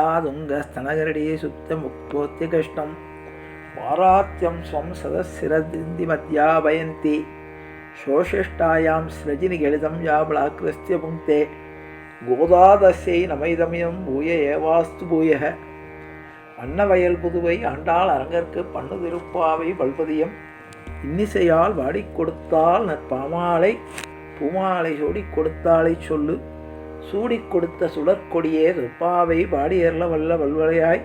நீலாதுங்க ஸ்தனகரடி சுத்த முக்தோத்திய கஷ்டம் பாராத்யம் ஸ்வம் சதசிரதிந்தி மத்யாபயந்தி சோஷிஷ்டாயாம் ஸ்ரஜினிகலிதம் யாபலாக்கிரஸ்திய புங்கே. கோதாதஸ்யை நமைதமியம் பூய ஏவாஸ்து பூயக அன்னவயல் புதுவை ஆண்டாள் அரங்கற்கு பண்ணு திருப்பாவை பல்பதியம். இன்னிசையால் வாடிக் கொடுத்தால் நற்பாமாலை. பூமாலை சூடிக் கொடுத்தாலை சொல்லு. சூடிக் கொடுத்த சுடற்கொடியே திருப்பாவை பாடியர்ல வல்ல வல்வலையாய்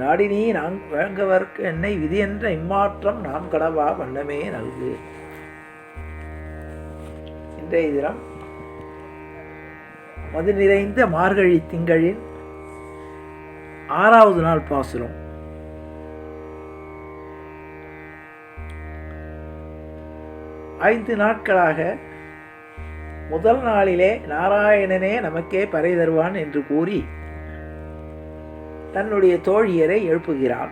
நாடினீ நான் வழங்கவர்க்கு என்னை விதி என்ற இம்மாற்றம் நாம் கடவா வண்ணமே நல்கு. இன்றைய தினம் மது நிறைந்த மார்கழி திங்களின் ஆறாவது நாள் பாசுரம். ஐந்து நாட்களாக முதல் நாளிலே நாராயணனே நமக்கே பறை தருவான் என்று கூறி தன்னுடைய தோழியரை எழுப்புகிறான்.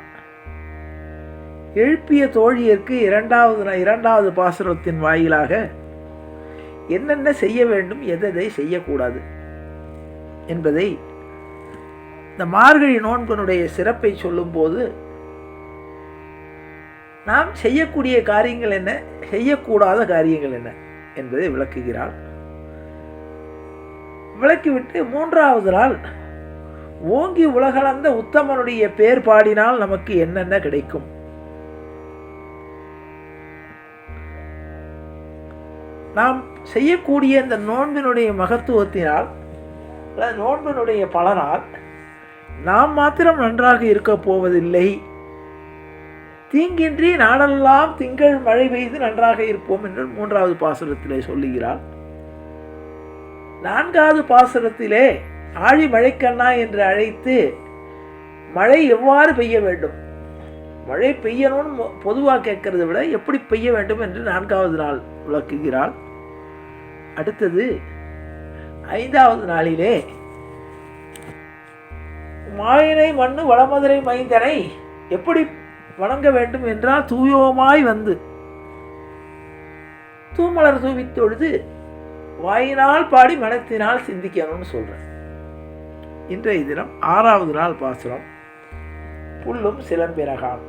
எழுப்பிய தோழியருக்கு இரண்டாவது இரண்டாவது பாசுரத்தின் வாயிலாக என்னென்ன செய்ய வேண்டும் எதை செய்யக்கூடாது என்பதை இந்த மார்கழி நோன்பினுடைய சிறப்பை சொல்லும்போது நாம் செய்யக்கூடிய காரியங்கள் என்ன செய்யக்கூடாத காரியங்கள் என்ன என்பதை விளக்குகிறாள் விளக்கிவிட்டு மூன்றாவது நாள் ஓங்கி உலகளந்த உத்தமனுடைய பேர் பாடினால் நமக்கு என்னென்ன கிடைக்கும்? நாம் செய்யக்கூடிய இந்த நோன்பினுடைய மகத்துவத்தினால் அல்லது நோன்பினுடைய பலனால் நாம் மாத்திரம் நன்றாக இருக்கப் போவதில்லை. தீங்கின்றி நாடெல்லாம் திங்கள் மழை பெய்து நன்றாக இருப்போம் என்று மூன்றாவது பாசுரத்திலே சொல்லுகிறார். நான்காவது பாசுரத்திலே ஆழி மழைக்கண்ணா என்று அழைத்து மழை எவ்வாறு பெய்ய வேண்டும்? மழை பெய்யணும்னு பொதுவாக கேட்கறத விட எப்படி பெய்ய வேண்டும் என்று நான்காவது நாள் விளக்குகிறாள். அடுத்தது ஐந்தாவது நாளிலே மாயினை மண்ணு வளமதுரை மைந்தனை எப்படி வணங்க வேண்டும் என்றால் தூயோமாய் வந்து தூமலர் தூவித்தொழுது வாயினால் பாடி மனத்தினால் சிந்திக்கணும்னு சொல்றேன். இன்றைய தினம் ஆறாவது நாள் பாசுரம். புல்லும் சிலம்பிரகான்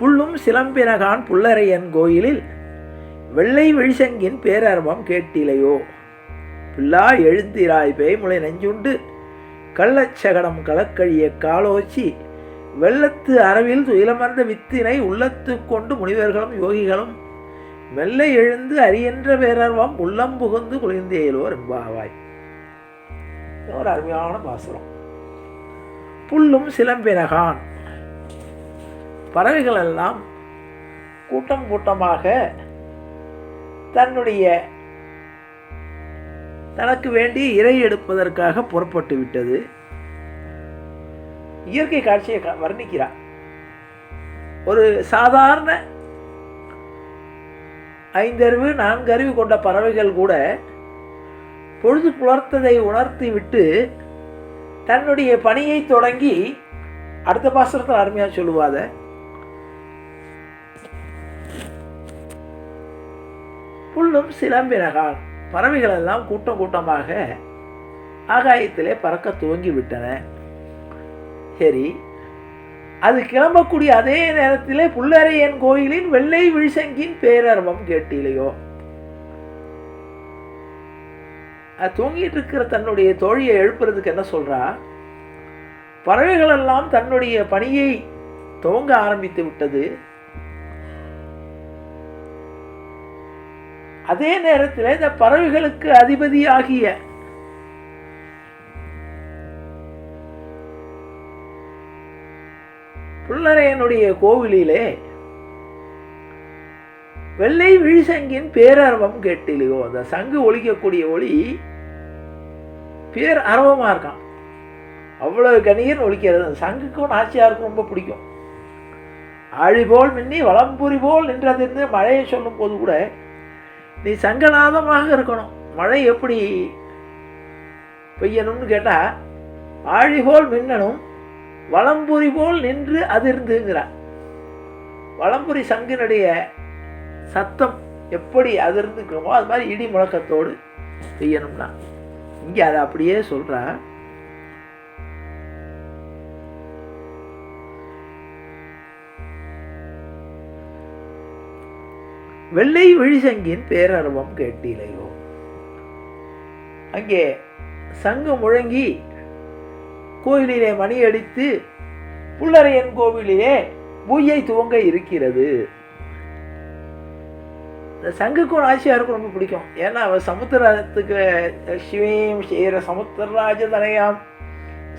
புல்லும் சிலம்பிரகான் புல்லரையன் கோயிலில் வெள்ளை விழிசங்கின் பேரர்வம் கேட்டிலையோ? புல்லா எழுந்திராய் பேய்முளை நெஞ்சுண்டு கள்ளச்சகடம் கலக்கழிய காலோச்சி வெள்ளத்து அரவில் துயிலமர்ந்த வித்தினை உள்ளத்து கொண்டு முனிவர்களும் யோகிகளும் மெல்ல எழுந்து அரியன்ற பேரர்வம் உள்ளம் புகுந்து குளிர்ந்தேலோ ரெம்பாவாய் ஒரு அருமையான பாசுரம். புல்லும் சிலம்பினகான். பறவைகள் எல்லாம் கூட்டம் கூட்டமாக தன்னுடைய தனக்கு வேண்டி இறை எடுப்பதற்காக புறப்பட்டு விட்டது. இயற்கை காட்சியை வர்ணிக்கிறார் ஒரு சாதாரண ஐந்தறிவு நான்கறிவு கொண்ட பறவைகள் கூட பொழுது புலர்த்ததை உணர்த்தி விட்டு தன்னுடைய பணியை தொடங்கி அடுத்த பாசனத்தில் அருமையாக சொல்லுவாத. புல்லும் சிலம்பினகால் பறவைகள் எல்லாம் கூட்டம் கூட்டமாக ஆகாயத்திலே பறக்க துவங்கி விட்டன. சரி அது கிளம்பக்கூடிய அதே நேரத்திலே புல்லரையன் கோயிலின் வெள்ளை விழிசங்கின் பேரர்வம் கேட்டிலையோ தூங்கிட்டு இருக்கிற தன்னுடைய தோழியை எழுப்புறதுக்கு என்ன சொல்றா? பறவைகளெல்லாம் தன்னுடைய பணியை துவங்க ஆரம்பித்து விட்டது. அதே நேரத்தில் இந்த பறவைகளுக்கு அதிபதியாகிய புல்லரையனுடைய கோவிலிலே வெள்ளை விழிசங்கின் பேரரவம் கேட்டிலையோ அந்த சங்கு ஒழிக்கக்கூடிய ஒளி பேர் அரவமா இருக்கான். அவ்வளவு கணீர்னு ஒழிக்கிறது அந்த சங்குக்கும் நாச்சியாருக்கும் ரொம்ப பிடிக்கும். ஆழிபோல் மின்னி வளம்புரி போல் நின்றதிருந்து மழையை சொல்லும் போது கூட நீ சங்கநாதமாக இருக்கணும். மழை எப்படி பெய்யணும்னு கேட்டால் ஆழிபோல் மின்னணும் வளம்புரி போல் நின்று அதிர்ந்துங்கிறார். வளம்புரி சங்கினுடைய சத்தம் எப்படி அதிர்ந்துக்கிறோமோ அது மாதிரி இடி முழக்கத்தோடு செய்யணும்னா. இங்கே அதை அப்படியே சொல்கிறா வெள்ளை விழிசங்கின் பேரர்வம் கேட்டிலையோ. அங்கே சங்கு முழங்கி கோயிலிலே மணி அடித்து புல்லரையன் கோவிலிலே பூஜை துவங்க இருக்கிறது. இந்த சங்குக்கும் நாச்சியாருக்கும் ரொம்ப பிடிக்கும். ஏன்னா அவர் சமுத்திரத்துக்கு சிவீம் சேர சமுத்திரராஜ தனையாம்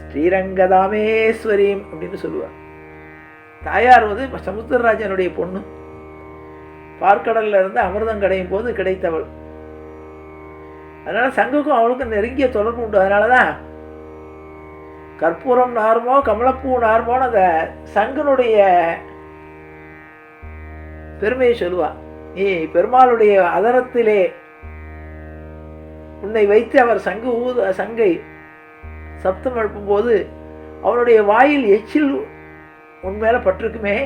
ஸ்ரீரங்கதாமேஸ்வரியும் அப்படின்னு சொல்லுவார் தாயார் வந்து சமுத்திரராஜனுடைய பொண்ணு. பார்க்கடல்ல இருந்து அமிர்தம் கடையும் போது கிடைத்தவள். அதனால சங்குக்கும் அவளுக்கும் நெருங்கிய தொடர்பு உண்டு. அதனால தான் கற்பூரம் நார்மோ கமலப்பூ நார்மோன்னு அந்த சங்கனுடைய பெருமையை சொல்லுவா. நீ பெருமாளுடைய அதரத்திலே உன்னை வைத்து அவர் சங்கு ஊது சங்கை சப்தம் எழுப்பும்போது அவனுடைய வாயில் எச்சில் உன் மேலே பட்டிருக்குமே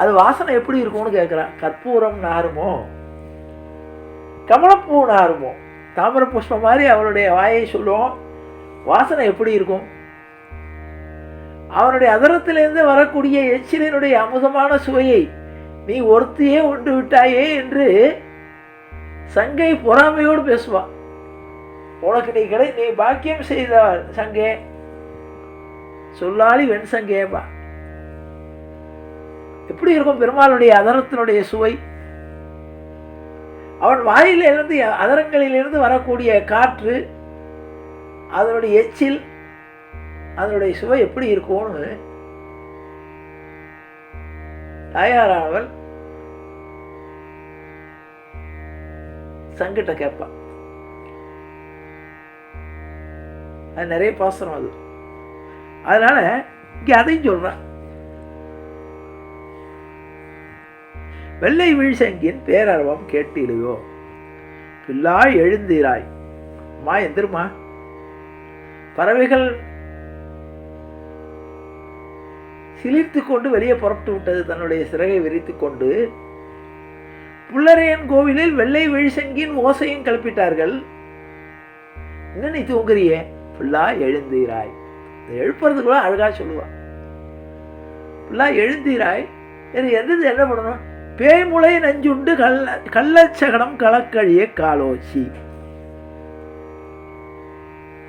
அது வாசனை எப்படி இருக்கும்னு கேட்குறான் கற்பூரம் நாருமோ கமலப்பூ நாருமோ தாமர புஷ்பம் மாதிரி அவருடைய வாயை சொல்லுவோம் வாசனை எப்படி இருக்கும்? அவனுடைய அதரத்திலிருந்து வரக்கூடிய எச்சிலினுடைய அமுதமான சுவையை நீ ஒருத்தியே உண்டு விட்டாயே என்று சங்கை பொறாமையோடு பேசுவான் உனக்கு நீ கிடை நீ பாக்கியம் செய்தவள் சங்கே. சொல்லாளி வெண் சங்கேபா எப்படி இருக்கும் பெருமாளுடைய அதரத்தினுடைய சுவை? அவன் வாயிலிருந்து அதரங்களிலிருந்து வரக்கூடிய காற்று அதனுடைய எச்சில் அதனுடைய சுவை எப்படி இருக்கும்னு தாயாரானவள் சங்கிட்ட கேட்பான் அது நிறைய பாசனம் அது. அதனால இங்கே அதையும் சொல்றான் வெள்ளை வீழ்சங்கின் பேரர்வம் கேட்டிலையோ பிள்ளாய் எழுந்தீராய். மா எந்திருமா. பறவைகள் சிலிர்த்து கொண்டு வெளியே புறப்பட்டு விட்டது தன்னுடைய சிறகை விரித்து கொண்டு புல்லரையன் கோவிலில் வெள்ளை வெளிசங்கின் ஓசையும் கிளப்பிட்டார்கள். என்ன நீ தூங்குறியே? புல்லா எழுந்தீராய். எழுப்புறது கூட அழகா சொல்லுவான் புல்லா எழுந்தீராய்? எந்த என்ன பண்ணணும்? பேய்முளை நஞ்சுண்டு கள்ள கள்ளச்சகடம் களக்கழிய காலோச்சி.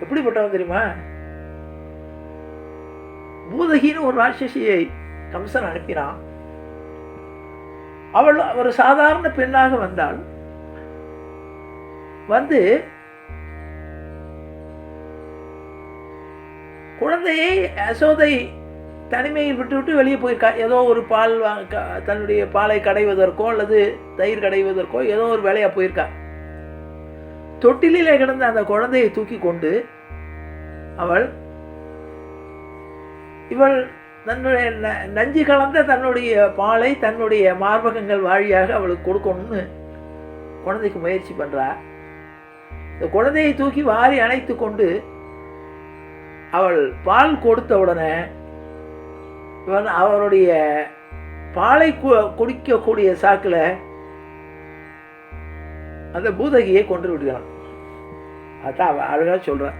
எப்படிப்பட்டவன் தெரியுமா? பூதகின்னு ஒரு ராட்சசியை கம்சன் அனுப்பினான். அவள் ஒரு சாதாரண பெண்ணாக வந்தாள். வந்து குழந்தையை யசோதை தனிமையில் விட்டுவிட்டு வெளியே போயிருக்கா. ஏதோ ஒரு பால் தன்னுடைய பாலை கடைவதற்கோ அல்லது தயிர் கடைவதற்கோ ஏதோ ஒரு வேலையாக போயிருக்கா. தொட்டிலே கிடந்த அந்த குழந்தையை தூக்கி கொண்டு அவள் இவள் தன்னுடைய நஞ்சு கலந்த தன்னுடைய பாலை தன்னுடைய மார்பகங்கள் வாழியாக அவளுக்கு கொடுக்கணும்னு குழந்தைக்கு முயற்சி பண்ணுறா இந்த குழந்தையை தூக்கி வாரி அணைத்து கொண்டு அவள் பால் கொடுத்த உடனே இவன் அவருடைய பாலை குடிக்கக்கூடிய சாக்கில் அந்த பூதகியை கொண்டு விடுகிறான். அதான் அழகாக சொல்கிறான்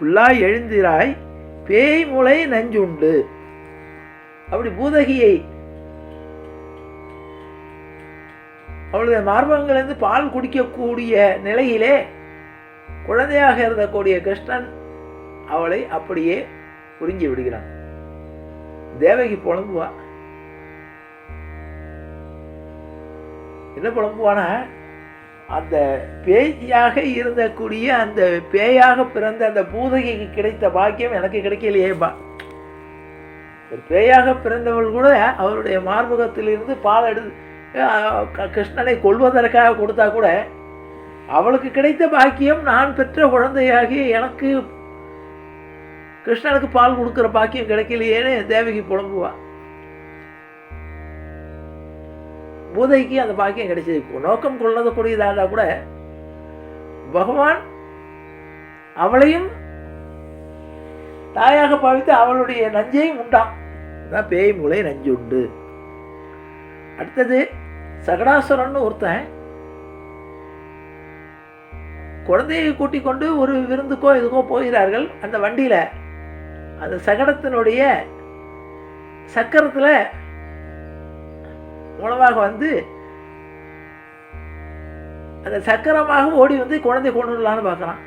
புல்லாய் எழுந்திராய் பேய் முளை நஞ்சுண்டு. அப்படி பூதகியை அவளுடைய மார்பகங்களிலிருந்து பால் குடிக்கக்கூடிய நிலையிலே குழந்தையாக இருந்தக்கூடிய கிருஷ்ணன் அவளை அப்படியே உறிஞ்சி விடுகிறான். தேவகி புலம்புவா. என்ன புலம்புவானா? அந்த பேயாக இருந்தக்கூடிய அந்த பேயாக பிறந்த அந்த பூதகைக்கு கிடைத்த பாக்கியம் எனக்கு கிடைக்கலையேப்பா. ஒரு பேயாக பிறந்தவள் கூட அவருடைய மார்பகத்திலிருந்து பால் எடுத்து கிருஷ்ணனை கொள்வதற்காக கொடுத்தா கூட அவளுக்கு கிடைத்த பாக்கியம் நான் பெற்ற குழந்தையாகி எனக்கு கிருஷ்ணனுக்கு பால் கொடுக்குற பாக்கியம் கிடைக்கலையேன்னு தேவகி புலம்புவாள் பூதைக்கு அந்த பாக்கியம் கிடைச்சது. நோக்கம் கொள்ளக்கூடியதாக இருந்தால் கூட பகவான் அவளையும் தாயாக பாவித்து அவளுடைய நஞ்சையும் உண்டாம். தான் பேய் மூளை நஞ்சு உண்டு. அடுத்தது சகடாசுரன் ஒருத்தன் குழந்தையை கூட்டிக் கொண்டு ஒரு விருந்துக்கோ இதுக்கோ போகிறார்கள். அந்த வண்டியில் அந்த சகடத்தினுடைய சக்கரத்தில் மூலமாக வந்து அந்த சக்கரமாக ஓடி வந்து குழந்தை கொண்டு வரலான்னு பார்க்குறான்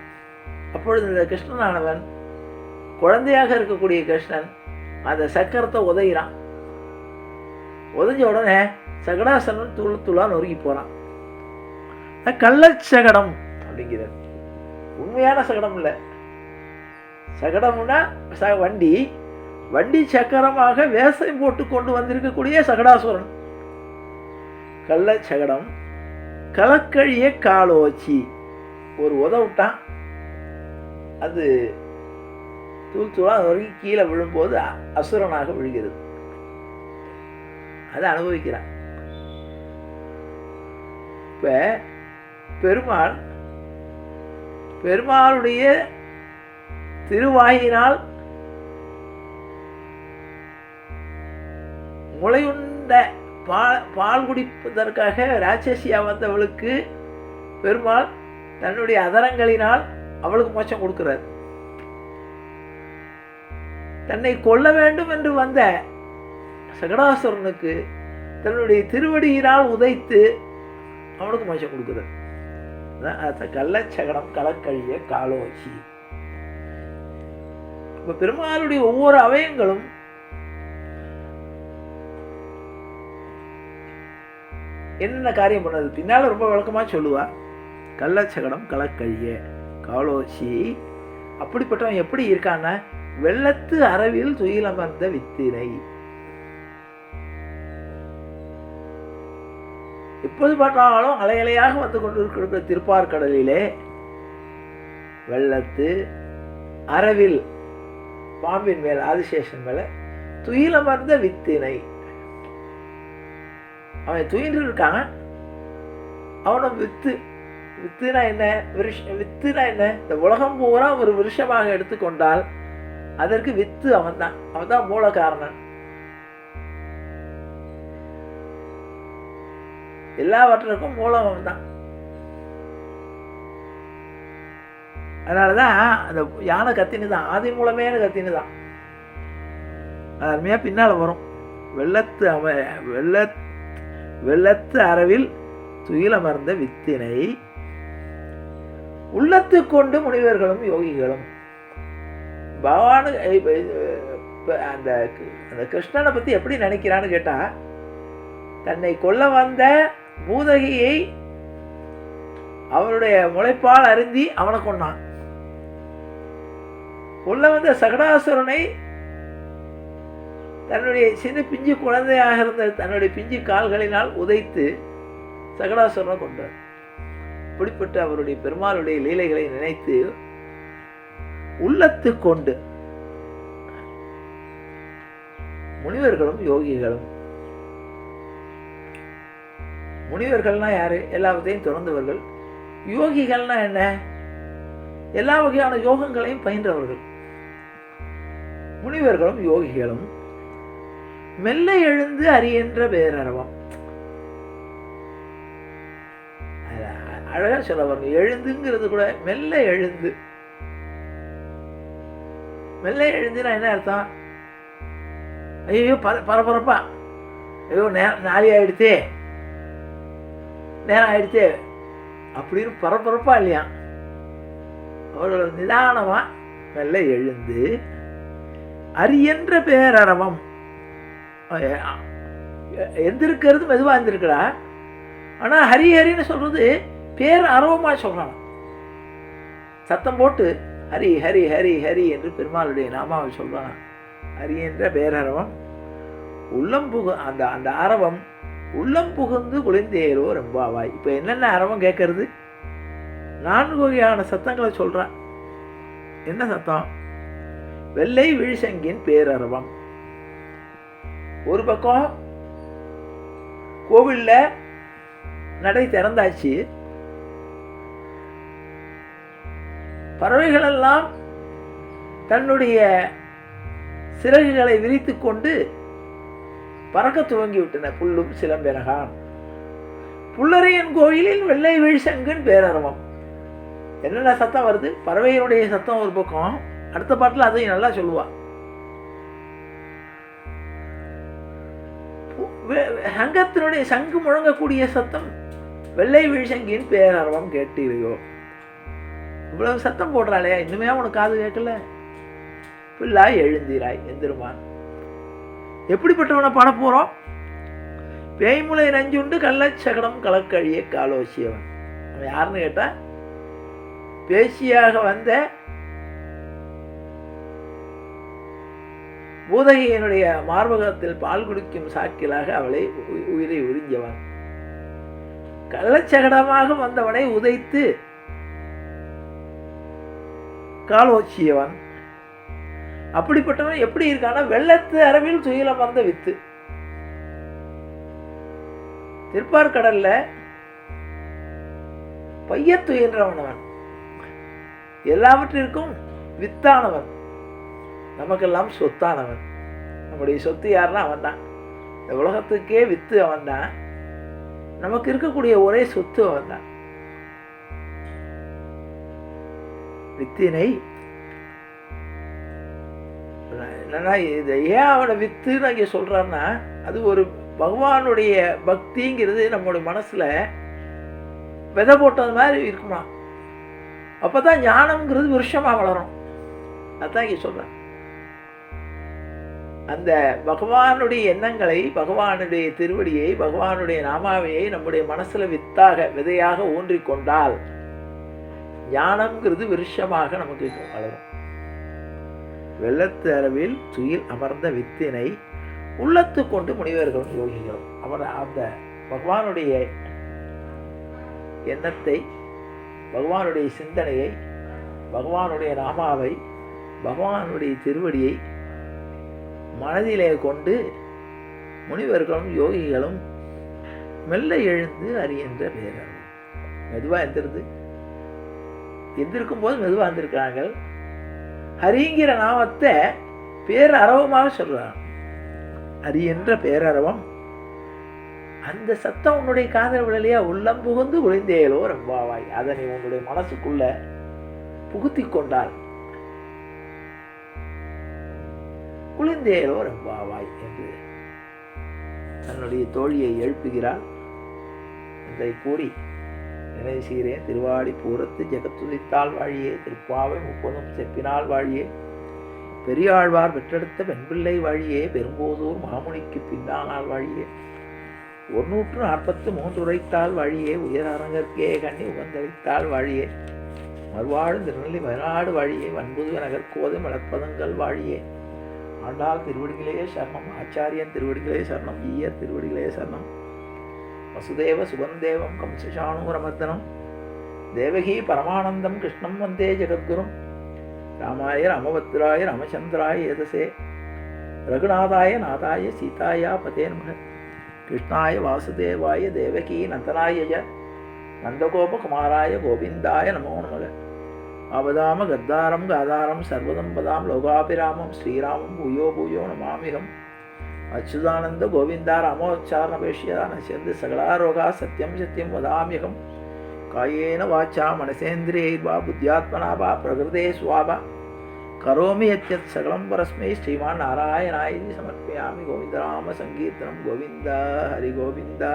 அப்பொழுது இந்த கிருஷ்ணனானவன் குழந்தையாக இருக்கக்கூடிய கிருஷ்ணன் அந்த சக்கரத்தை உதையிறான். உதஞ்ச உடனே சகடாசனன் துளு துளா நொறுங்கி போகிறான் கள்ளச்சகடம் அப்படிங்கிறார். உண்மையான சகடம் இல்லை. சகடம்னா ச வண்டி. வண்டி சக்கரமாக வேஷம் போட்டு கொண்டு வந்திருக்கக்கூடிய சகடாசுரன். கள்ளச்சகடம் கலக்கழிய காலோச்சி. ஒரு உதவிட்டான் அது தூள் தூளாக வரைக்கும் கீழே விழும்போது அசுரனாக விழுகிறது. அதை அனுபவிக்கிறான். இப்போ பெருமாள் பெருமாளுடைய திருவாயினால் முளையுண்ட பால் பால் குடிப்பதற்காக ராட்சசியா வந்தவளுக்கு பெருமாள் தன்னுடைய அதரங்களினால் அவளுக்கு மோச்சம் கொடுக்கிறார். தன்னை கொல்ல வேண்டும் என்று வந்த சகடாசுரனுக்கு தன்னுடைய திருவடியினால் உதைத்து அவனுக்கு மோச்சம் கொடுக்குறார். கள்ளச்சகடம் கலக்கழிய காலோச்சி. இப்போ பெருமாளுடைய ஒவ்வொரு அவயங்களும் என்னென்ன காரியம் பண்ணது? பின்னால் ரொம்ப விளக்கமாக சொல்லுவாள் கள்ளச்சகடம் கலக்கழிய காலோச்சி அப்படிப்பட்டவன் எப்படி இருக்கான்னா வெள்ளத்து அரவில் துயிலமர்ந்த வித்தினை எப்போது பார்த்தாலும் அலையலையாக வந்து கொண்டிருக்கிற திருப்பார்கடலிலே வெள்ளத்து அரவில் பாம்பின் மேல் ஆதிசேஷன் மேல துயிலமர்ந்த வித்தினை அவன் துயின்று இருக்கான். அவனை வித்து வித்துனா என்ன? விருஷ வித்துனா என்ன? இந்த உலகம் பூரா ஒரு விருஷமாக எடுத்துக்கொண்டால் அதற்கு வித்து அவன் தான் அவன் தான் மூல காரணம் எல்லாவற்றுக்கும் மூலம் அவன் தான் அதனாலதான் அந்த யானை கத்தினு தான் ஆதி மூலமேனு கத்தினு தான் அது அருமையாக பின்னால் வரும். வெள்ளத்து அவன் வெள்ள வெள்ளத்து அரவில் துயிலமர்ந்த வித்தினை. உள்ளத்து கொண்டு முனிவர்களும் யோகிகளும் பகவானு அந்த அந்த கிருஷ்ணனை பற்றி எப்படி நினைக்கிறான்னு கேட்டால் தன்னை கொல்ல வந்த பூதகியை அவருடைய முளைப்பால் அருந்தி அவனை கொன்னான். கொல்ல வந்த சகடாசுரனை தன்னுடைய சிறு பிஞ்சு குழந்தையாக இருந்த தன்னுடைய பிஞ்சு கால்களினால் உதைத்து சகடாசுரனை கொண்டார். இப்படிப்பட்ட அவருடைய பெருமாளுடைய லீலைகளை நினைத்து உள்ளத்து கொண்டு முனிவர்களும் யோகிகளும் முனிவர்கள்னா யாரு? எல்லாவற்றையும் திறந்தவர்கள். யோகிகள்னா என்ன? எல்லா வகையான யோகங்களையும் பயின்றவர்கள். முனிவர்களும் யோகிகளும் மெல்ல எழுந்து அறிகின்ற பேரரவம். அழகா சொல்ல பாருங்க எழுந்துங்கிறது கூட மெல்ல எழுந்து. மெல்ல எழுந்துனா என்ன அர்த்தம்? ஐயோ பர பரபரப்பா. ஐயோ நேரம் நாளி ஆயிடுத்தே நேரம் ஆயிடுத்தே அப்படின்னு பரபரப்பா இல்லையா? அவர்கள் நிதானமா மெல்ல எழுந்து அரியன்ற பேரரவம். எந்திருக்கிறது மெதுவாக எந்திருக்கிறா ஆனால் ஹரி ஹரின்னு சொல்கிறது பேர் அரவமாக சொல்கிறான் சத்தம் போட்டு ஹரி ஹரி ஹரி ஹரி என்று பெருமாளுடைய நாமாவை சொல்கிறான் ஹரி என்ற பேரரவம். உள்ளம் புகு அந்த அந்த அரவம் உள்ளம் புகுந்து குளிர்ந்தேரோ ரெம்பாவாய். இப்போ என்னென்ன அரவம் கேட்கறது? நான்கு வகையான சத்தங்களை சொல்கிறான் என்ன சத்தம்? வெள்ளை விழிசங்கின் பேரரவம். ஒரு பக்கம் கோவில்ல நடை திறந்தாச்சு. பறவைகளெல்லாம் தன்னுடைய சிறகுகளை விரித்து கொண்டு பறக்க துவங்கி விட்டன புல்லும் சிலம்பெனகான் புல்லரையன் கோயிலில் வெள்ளை வீழ்சங்கன் பேரரவம். என்னென்ன சத்தம் வருது? பறவையினுடைய சத்தம் ஒரு பக்கம் அடுத்த பாட்டில் அதையும் நல்லா சொல்லுவாள் சங்கத்தினுடைய சங்கு முழங்கக்கூடிய சத்தம். வெள்ளை வீழ்சங்கியின் பேரர்வம் கேட்டீரையோ. இவ்வளவு சத்தம் போடுறாளே இன்னுமே உனக்கு காது கேட்கல. பிள்ளாய் எழுந்தீராய் எந்திருமான் எப்படிப்பட்டவனை பாட போகிறோம் பேய்முலை நஞ்சுண்டு கள்ளச்சகடம் கலக்கழிய காலோசியவன். அவன் யாருன்னு கேட்டா பேசியாக வந்த பூதகையினுடைய மார்பகத்தில் பால் குடிக்கும் சாக்கிலாக அவளை உ- உயிரை உறிஞ்சவன் கள்ளச்சகடமாக வந்தவனை உதைத்து காலோச்சியவன் அப்படிப்பட்டவன் எப்படி இருக்கான்னா வெள்ளத்து அரவில் துயிலம் வந்த வித்து. திருப்பார்கடல்ல பையத் துயின்றவன் அவன். எல்லாவற்றிற்கும் வித்தானவன். நமக்கெல்லாம் சொத்தானவன். நம்முடைய சொத்து யாருன்னா அவன் தான் இந்த உலகத்துக்கே வித்து அவன் தான் நமக்கு இருக்கக்கூடிய ஒரே சொத்து அவன் தான் வித்தினை. என்னன்னா இது ஏன் அவனை வித்துன்னு அங்கே சொல்றான்னா அது ஒரு பகவானுடைய பக்திங்கிறது நம்மளுடைய மனசுல விதை போட்டது மாதிரி இருக்குமா? அப்பதான் ஞானம்ங்கிறது விருஷமாக வளரும். அதான் இங்கே சொல்றேன். அந்த பகவானுடைய எண்ணங்களை பகவானுடைய திருவடியை பகவானுடைய நாமாவையை நம்முடைய மனசில் வித்தாக விதையாக ஊன்றிக்கொண்டால் ஞானம்ங்கிறது விருஷமாக நமக்கு வளரும் வெள்ளத்தளவில் துயில் அமர்ந்த வித்தினை உள்ளத்து கொண்டு முனிவர்களும் யோகிகளும். அவர் அந்த பகவானுடைய எண்ணத்தை பகவானுடைய சிந்தனையை பகவானுடைய நாமாவை பகவானுடைய திருவடியை மனதிலே கொண்டு முனிவர்களும் யோகிகளும் மெல்ல எழுந்து அறிகின்ற பேரர். மெதுவாக எந்திருது எந்திருக்கும் போது மெதுவாக இருந்திருக்கிறாங்க ஹரிங்கிற நாமத்தை பேரரவமாக சொல்றாங்க ஹரி என்ற பேரரவம் அந்த சத்தம் உன்னுடைய காதல் விழலையா உள்ளம் புகுந்து ஒளிந்தேலோ ரம்பாவாய். அதனை உன்னுடைய மனசுக்குள்ள புகுத்தி கொண்டாள் குளிர்ந்தேலோ ரம்பாவாய் என்று தன்னுடைய தோழியை எழுப்புகிறாள். என்பதை கூறி நினைவு செய்கிறேன் திருவாடி பூரத்து ஜெகத்துதித்தாள் வாழியே திருப்பாவை முப்பதும் செப்பினால் வாழியே. பெரியாழ்வார் பெற்றெடுத்த பெண்பிள்ளை வாழியே பெரும்போதூர் மாமுனிக்கு பின்னானால் வாழியே. நூற்று நாற்பத்து மூன்று உரைத்தால் உயர் அரங்கிற்கே கண்ணி உகந்தளித்தால் வாழியே. மறுவாழும் திருநெல்லி வயநாடு வழியே வன்புது நகர்கோது மலர்ப்பதங்கள் வாழியே. ஆண்டாள் திருவடிகளே சரணம் ஆச்சாரியன் திருவடிகளே சரணம் ஈயர் திருவடிகளே சரணம். வசுதேவ சுகந்தேவம் கம்சசாணூரமர்தனம் தேவகி பரமானந்தம் கிருஷ்ணம் வந்தே ஜெகத்குரும். ராமாய ராமபத்ராய ராமச்சந்திராய ஏதசே. ரகுநாதாய நாதாய சீதாயா பதே நமக. கிருஷ்ணாய வாசுதேவாய தேவகி நந்தனாய நந்தகோபகுமாராய கோவிந்தாய நமோ நமக. அவதாம கத்தாரம் காதாரம் சர்வதம்பதாம் லோகாபிராமம் ஸ்ரீராமம் பூயோ பூயோ நமாமிகம். அச்சுதானந்த கோவிந்தா ராமோச்சாரணபேஷ்யதான சேர்ந்து சகலாரோகா சத்தியம் சத்தியம் வதாமிகம். காயேன வாச்சா மனசேந்திரியைர்வா புத்தியாத்மனா வா பிரகிருதே சுவாபா. கரோமி யத்யத் சகலம் பரஸ்மை ஸ்ரீமான் நாராயணாயி சமர்ப்பயாமி கோவிந்தராம சங்கீர்த்தனம் கோவிந்தா ஹரி கோவிந்தா.